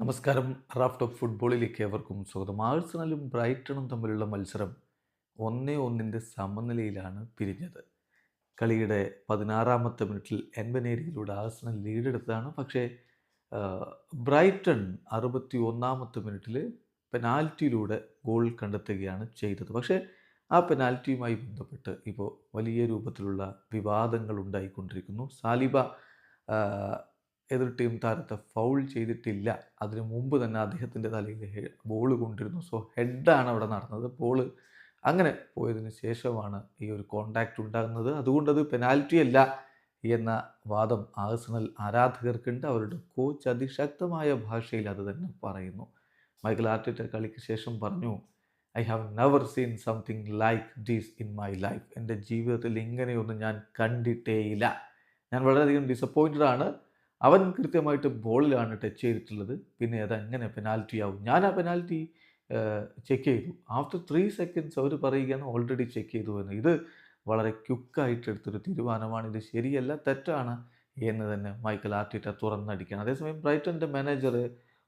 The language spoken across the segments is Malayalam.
നമസ്കാരം. റാഫ്റ്റ് ഓഫ് ഫുട്ബോളിലേക്ക് ഏവർക്കും സ്വാഗതം. ആഴ്സണലും ബ്രൈറ്റണും തമ്മിലുള്ള മത്സരം ഒന്നേ ഒന്നിന്റെ സമനിലയിലാണ് പിരിഞ്ഞത്. കളിയുടെ പതിനാറാമത്തെ മിനിറ്റിൽ എൻബനേരിയിലൂടെ ആഴ്സണൽ ലീഡെടുത്തതാണ്. പക്ഷേ ബ്രൈറ്റൺ അറുപത്തി ഒന്നാമത്തെ മിനിറ്റിൽ പെനാൽറ്റിയിലൂടെ ഗോൾ കണ്ടെത്തുകയാണ് ചെയ്തത്. പക്ഷേ ആ പെനാൽറ്റിയുമായി ബന്ധപ്പെട്ട് ഇപ്പോൾ വലിയ രൂപത്തിലുള്ള വിവാദങ്ങൾ ഉണ്ടായിക്കൊണ്ടിരിക്കുന്നു. സാലിബ എതിർ ടീം താരത്തെ ഫൗൾ ചെയ്തിട്ടില്ല. അതിനു മുമ്പ് തന്നെ അദ്ദേഹത്തിന്റെ തലയിൽ ബോൾ കൊണ്ടിരുന്നു. സോ ഹെഡാണ് അവിടെ നടന്നത്. ബോൾ അങ്ങനെ പോയതിന് ശേഷമാണ് ഈ ഒരു കോണ്ടാക്റ്റ് ഉണ്ടാകുന്നത്. അതുകൊണ്ട് അത് പെനാൽറ്റി അല്ല എന്ന വാദം ആഴ്സണൽ ആരാധകർക്കുണ്ട്. അവരുടെ കോച്ച് അതിശക്തമായ ഭാഷയിൽ അത് തന്നെ പറയുന്നു. മൈക്കൽ ആർട്ടിറ്റ കളിക്ക് ശേഷം പറഞ്ഞു I have never seen something like these in my life എന്റെ ജീവിതത്തിൽ ഇങ്ങനെയൊന്നും ഞാൻ കണ്ടിട്ടേയില്ല. ഞാൻ വളരെയധികം ഡിസപ്പോയിന്റഡ് ആണ്. അവൻ കൃത്യമായിട്ട് ബോളിലാണ് ടച്ച് ചെയ്തിട്ടുള്ളത്. പിന്നെ അതെങ്ങനെ പെനാൽറ്റി ആവും. ഞാൻ ആ പെനാൽറ്റി ചെക്ക് ചെയ്തു. ആഫ്റ്റർ ത്രീ സെക്കൻഡ്സ് അവർ പറയുകയാണ് ഓൾറെഡി ചെക്ക് ചെയ്തു എന്ന്. ഇത് വളരെ ക്യുക്കായിട്ട് എടുത്തൊരു തീരുമാനമാണ്. ഇത് ശരിയല്ല തെറ്റാണ് എന്ന് തന്നെ മൈക്കൽ ആർട്ടിറ്റ തുറന്നടിക്കുകയാണ്. അതേസമയം ബ്രൈറ്റന്റെ മാനേജർ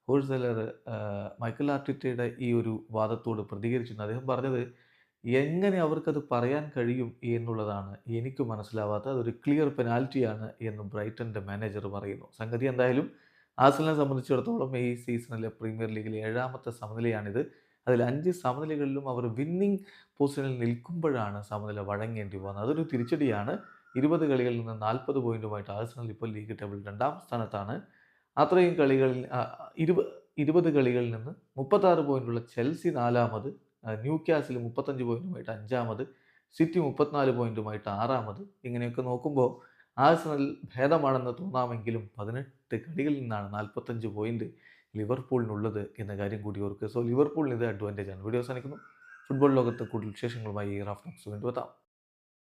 ഹോൾസെലർ മൈക്കൽ ആർട്ടിറ്റയുടെ ഈ ഒരു വാദത്തോട് പ്രതികരിച്ചിട്ടുണ്ട്. അദ്ദേഹം പറഞ്ഞത് എങ്ങനെ അവർക്കത് പറയാൻ കഴിയും എന്നുള്ളതാണ് എനിക്ക് മനസ്സിലാവാത്തത് അതൊരു ക്ലിയർ പെനാൽറ്റിയാണ് എന്ന് ബ്രൈറ്റന്റെ മാനേജർ പറയുന്നു. സംഗതി എന്തായാലും ആസലിനെ സംബന്ധിച്ചിടത്തോളം ഈ സീസണിലെ പ്രീമിയർ ലീഗിലെ ഏഴാമത്തെ സമനിലയാണിത്. അതിൽ അഞ്ച് സമനിലകളിലും അവർ വിന്നിംഗ് പൊസിഷനിൽ നിൽക്കുമ്പോഴാണ് സമനില വഴങ്ങേണ്ടി പോകുന്നത് അതൊരു തിരിച്ചടിയാണ്. ഇരുപത് കളികളിൽ നിന്ന് നാൽപ്പത് പോയിന്റുമായിട്ട് ആഴ്സണൽ ഇപ്പോൾ ലീഗ് ടേബിൾ രണ്ടാം സ്ഥാനത്താണ്. അത്രയും കളികളിൽ ഇരുപ ഇരുപത് കളികളിൽ നിന്ന് മുപ്പത്താറ് പോയിന്റുള്ള ചെൽസി നാലാമത് ന്യൂ ക്യാസിൽ മുപ്പത്തഞ്ച് പോയിന്റുമായിട്ട് അഞ്ചാമത് സിറ്റി മുപ്പത്തിനാല് പോയിന്റുമായിട്ട് ആറാമത്. ഇങ്ങനെയൊക്കെ നോക്കുമ്പോൾ ആഴ്സണൽ ഭേദമാണെന്ന് തോന്നാമെങ്കിലും പതിനെട്ട് കളികളിൽ നിന്നാണ് നാൽപ്പത്തഞ്ച് പോയിന്റ് ലിവർപൂളിനുള്ളത് എന്ന കാര്യം കൂടി ഓർക്കുക. സോ ലിവർപൂളിന് ഇത് അഡ്വാന്റേജ് ആണ്. വീഡിയോ അവസാനിക്കുന്നു. ഫുട്ബോൾ ലോകത്ത് കൂടുതൽ വിശേഷങ്ങളുമായി ഈ നോക്സ് വീണ്ടും എത്താം.